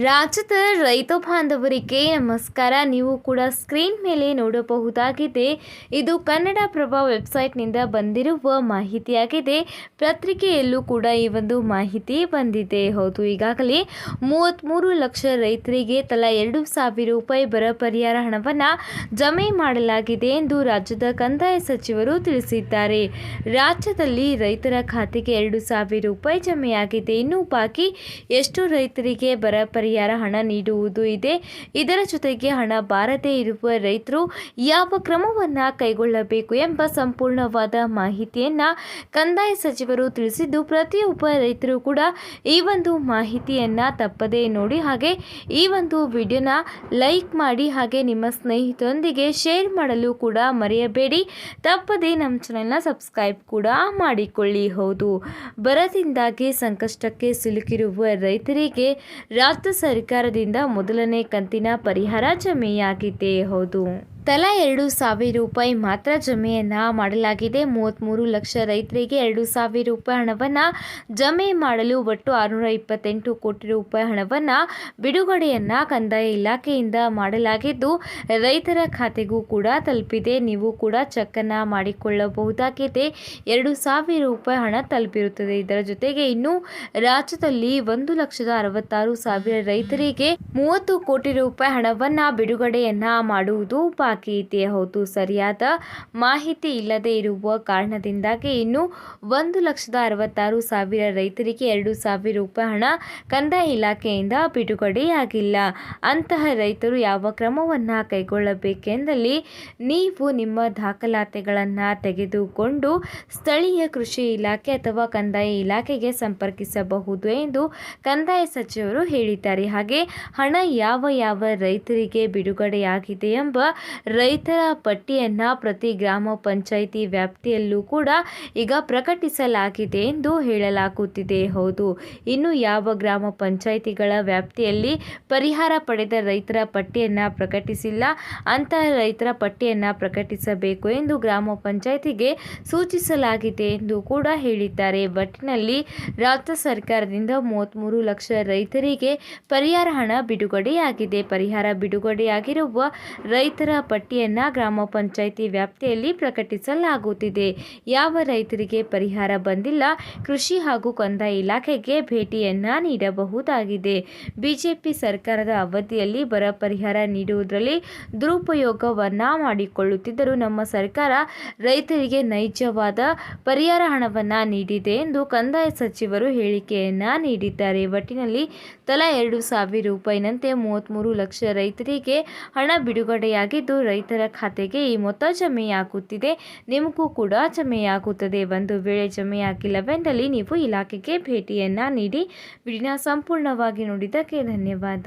ರಾಜ್ಯದ ರೈತ ಬಾಂಧವರಿಗೆ ನಮಸ್ಕಾರ. ನೀವು ಕೂಡ ಸ್ಕ್ರೀನ್ ಮೇಲೆ ನೋಡಬಹುದಾಗಿದೆ. ಇದು ಕನ್ನಡಪ್ರಭ ವೆಬ್ಸೈಟ್ನಿಂದ ಬಂದಿರುವ ಮಾಹಿತಿಯಾಗಿದೆ. ಪತ್ರಿಕೆಯಲ್ಲೂ ಕೂಡ ಈ ಒಂದು ಮಾಹಿತಿ ಬಂದಿದೆ. ಹೌದು, ಈಗಾಗಲೇ ಮೂವತ್ತ್ಮೂರು ಲಕ್ಷ ರೈತರಿಗೆ ತಲಾ ಎರಡು ಸಾವಿರ ರೂಪಾಯಿ ಬರ ಪರಿಹಾರ ಹಣವನ್ನು ಜಮೆ ಮಾಡಲಾಗಿದೆ ಎಂದು ರಾಜ್ಯದ ಕಂದಾಯ ಸಚಿವರು ತಿಳಿಸಿದ್ದಾರೆ. ರಾಜ್ಯದಲ್ಲಿ ರೈತರ ಖಾತೆಗೆ ಎರಡು ಸಾವಿರ ರೂಪಾಯಿ ಜಮೆಯಾಗಿದೆ. ಇನ್ನು ಬಾಕಿ ಎಷ್ಟು ರೈತರಿಗೆ ಬರ ಪರಿಹಾರ ಹಣ ನೀಡುವುದು ಇದೆ. ಇದರ ಜೊತೆಗೆ ಹಣ ಬಾರದೇ ಇರುವ ರೈತರು ಯಾವ ಕ್ರಮವನ್ನು ಕೈಗೊಳ್ಳಬೇಕು ಎಂಬ ಸಂಪೂರ್ಣವಾದ ಮಾಹಿತಿಯನ್ನು ಕಂದಾಯ ಸಚಿವರು ತಿಳಿಸಿದ್ದು, ಪ್ರತಿಯೊಬ್ಬ ರೈತರು ಕೂಡ ಈ ಒಂದು ಮಾಹಿತಿಯನ್ನು ತಪ್ಪದೇ ನೋಡಿ ಹಾಗೆ ಈ ಒಂದು ವಿಡಿಯೋನ ಲೈಕ್ ಮಾಡಿ ಹಾಗೆ ನಿಮ್ಮ ಸ್ನೇಹಿತರೊಂದಿಗೆ ಶೇರ್ ಮಾಡಲು ಕೂಡ ಮರೆಯಬೇಡಿ. ತಪ್ಪದೇ ನಮ್ಮ ಚಾನೆಲ್ನ ಸಬ್ಸ್ಕ್ರೈಬ್ ಕೂಡ ಮಾಡಿಕೊಳ್ಳಿ. ಹೌದು, ಬರದಿಂದಾಗಿ ಸಂಕಷ್ಟಕ್ಕೆ ಸಿಲುಕಿರುವ ರೈತರಿಗೆ ರಾಜ್ಯ ಸರ್ಕಾರದಿಂದ ಮೊದಲನೇ ಕಂತಿನ ಪರಿಹಾರ ಜಮೆಯಾಗಿದೆ. ಹೌದು. ತಲಾ ಎರಡು ಸಾವಿರ ರೂಪಾಯಿ ಮಾತ್ರ ಜಮೆಯನ್ನು ಮಾಡಲಾಗಿದೆ. ಮೂವತ್ತ್ಮೂರು ಲಕ್ಷ ರೈತರಿಗೆ ಎರಡು ಸಾವಿರ ರೂಪಾಯಿ ಹಣವನ್ನು ಜಮೆ ಮಾಡಲು ಒಟ್ಟು ಆರುನೂರ ಇಪ್ಪತ್ತೆಂಟು ಕೋಟಿ ರೂಪಾಯಿ ಹಣವನ್ನು ಬಿಡುಗಡೆಯನ್ನು ಕಂದಾಯ ಇಲಾಖೆಯಿಂದ ಮಾಡಲಾಗಿದ್ದು, ರೈತರ ಖಾತೆಗೂ ಕೂಡ ತಲುಪಿದೆ. ನೀವು ಕೂಡ ಚೆಕ್ಕನ್ನು ಮಾಡಿಕೊಳ್ಳಬಹುದಾಗಿದೆ. ಎರಡು ಸಾವಿರ ರೂಪಾಯಿ ಹಣ ತಲುಪಿರುತ್ತದೆ. ಇದರ ಜೊತೆಗೆ ಇನ್ನು ರಾಜ್ಯದಲ್ಲಿ ಒಂದು ಲಕ್ಷದ ಅರವತ್ತಾರು ಸಾವಿರ ರೈತರಿಗೆ ಮೂವತ್ತು ಕೋಟಿ ರೂಪಾಯಿ ಹಣವನ್ನು ಬಿಡುಗಡೆಯನ್ನು ಮಾಡುವುದು ಇದೆ ಹೌದು. ಸರಿಯಾದ ಮಾಹಿತಿ ಇಲ್ಲದೆ ಇರುವ ಕಾರಣದಿಂದಾಗಿ ಇನ್ನು ಒಂದು ಲಕ್ಷದ ಅರವತ್ತಾರು ಸಾವಿರ ರೈತರಿಗೆ ಎರಡು ಸಾವಿರ ರೂಪಾಯಿ ಹಣ ಕಂದಾಯ ಇಲಾಖೆಯಿಂದ ಬಿಡುಗಡೆಯಾಗಿಲ್ಲ. ಅಂತಹ ರೈತರು ಯಾವ ಕ್ರಮವನ್ನು ಕೈಗೊಳ್ಳಬೇಕೆಂದಲ್ಲಿ ನೀವು ನಿಮ್ಮ ದಾಖಲಾತಿಗಳನ್ನು ತೆಗೆದುಕೊಂಡು ಸ್ಥಳೀಯ ಕೃಷಿ ಇಲಾಖೆ ಅಥವಾ ಕಂದಾಯ ಇಲಾಖೆಗೆ ಸಂಪರ್ಕಿಸಬಹುದು ಎಂದು ಕಂದಾಯ ಸಚಿವರು ಹೇಳಿದ್ದಾರೆ. ಹಾಗೆ ಹಣ ಯಾವ ಯಾವ ರೈತರಿಗೆ ಬಿಡುಗಡೆಯಾಗಿದೆ ಎಂಬ ರೈತರ ಪಟ್ಟಿಯನ್ನು ಪ್ರತಿ ಗ್ರಾಮ ಪಂಚಾಯಿತಿ ವ್ಯಾಪ್ತಿಯಲ್ಲೂ ಕೂಡ ಈಗ ಪ್ರಕಟಿಸಲಾಗಿದೆ ಎಂದು ಹೇಳಲಾಗುತ್ತಿದೆ. ಹೌದು, ಇನ್ನು ಯಾವ ಗ್ರಾಮ ಪಂಚಾಯಿತಿಗಳ ವ್ಯಾಪ್ತಿಯಲ್ಲಿ ಪರಿಹಾರ ಪಡೆದ ರೈತರ ಪಟ್ಟಿಯನ್ನು ಪ್ರಕಟಿಸಿಲ್ಲ ಅಂತಹ ರೈತರ ಪಟ್ಟಿಯನ್ನು ಪ್ರಕಟಿಸಬೇಕು ಎಂದು ಗ್ರಾಮ ಪಂಚಾಯಿತಿಗೆ ಸೂಚಿಸಲಾಗಿದೆ ಎಂದು ಕೂಡ ಹೇಳಿದ್ದಾರೆ. ಒಟ್ಟಿನಲ್ಲಿ ರಾಜ್ಯ ಸರ್ಕಾರದಿಂದ ಮೂವತ್ತ್ಮೂರು ಲಕ್ಷ ರೈತರಿಗೆ ಪರಿಹಾರ ಹಣ ಬಿಡುಗಡೆಯಾಗಿದೆ. ಪರಿಹಾರ ಬಿಡುಗಡೆಯಾಗಿರುವ ರೈತರ ಪಟ್ಟಿಯನ್ನು ಗ್ರಾಮ ಪಂಚಾಯಿತಿ ವ್ಯಾಪ್ತಿಯಲ್ಲಿ ಪ್ರಕಟಿಸಲಾಗುತ್ತಿದೆ. ಯಾವ ರೈತರಿಗೆ ಪರಿಹಾರ ಬಂದಿಲ್ಲ, ಕೃಷಿ ಹಾಗೂ ಕಂದಾಯ ಇಲಾಖೆಗೆ ಭೇಟಿಯನ್ನು ನೀಡಬಹುದಾಗಿದೆ. ಬಿಜೆಪಿ ಸರ್ಕಾರದ ಅವಧಿಯಲ್ಲಿ ಬರ ಪರಿಹಾರ ನೀಡುವುದರಲ್ಲಿ ದುರುಪಯೋಗವನ್ನು ಮಾಡಿಕೊಳ್ಳುತ್ತಿದ್ದರೂ ನಮ್ಮ ಸರ್ಕಾರ ರೈತರಿಗೆ ನೈಜವಾದ ಪರಿಹಾರ ಹಣವನ್ನು ನೀಡಿದೆ ಎಂದು ಕಂದಾಯ ಸಚಿವರು ಹೇಳಿಕೆಯನ್ನು ನೀಡಿದ್ದಾರೆ. ಒಟ್ಟಿನಲ್ಲಿ ತಲಾ ಎರಡು ಸಾವಿರ ರೂಪಾಯಿನಂತೆ ಮೂವತ್ತ್ಮೂರು ಲಕ್ಷ ರೈತರಿಗೆ ಹಣ ಬಿಡುಗಡೆಯಾಗಿದ್ದು ರೈತರ ಖಾತೆಗೆ ಈ ಮೊತ್ತ ಜಮೆಯಾಗುತ್ತಿದೆ. ನಿಮಗೂ ಕೂಡ ಜಮೆಯಾಗುತ್ತದೆ. ಒಂದು ವೇಳೆ ಜಮೆಯಾಗಿಲ್ಲವೆಂದಲ್ಲಿ ನೀವು ಇಲಾಖೆಗೆ ಭೇಟಿಯನ್ನು ನೀಡಿ. ವಿಡಿಯೋನ ಸಂಪೂರ್ಣವಾಗಿ ನೋಡಿದ್ದಕ್ಕೆ ಧನ್ಯವಾದ.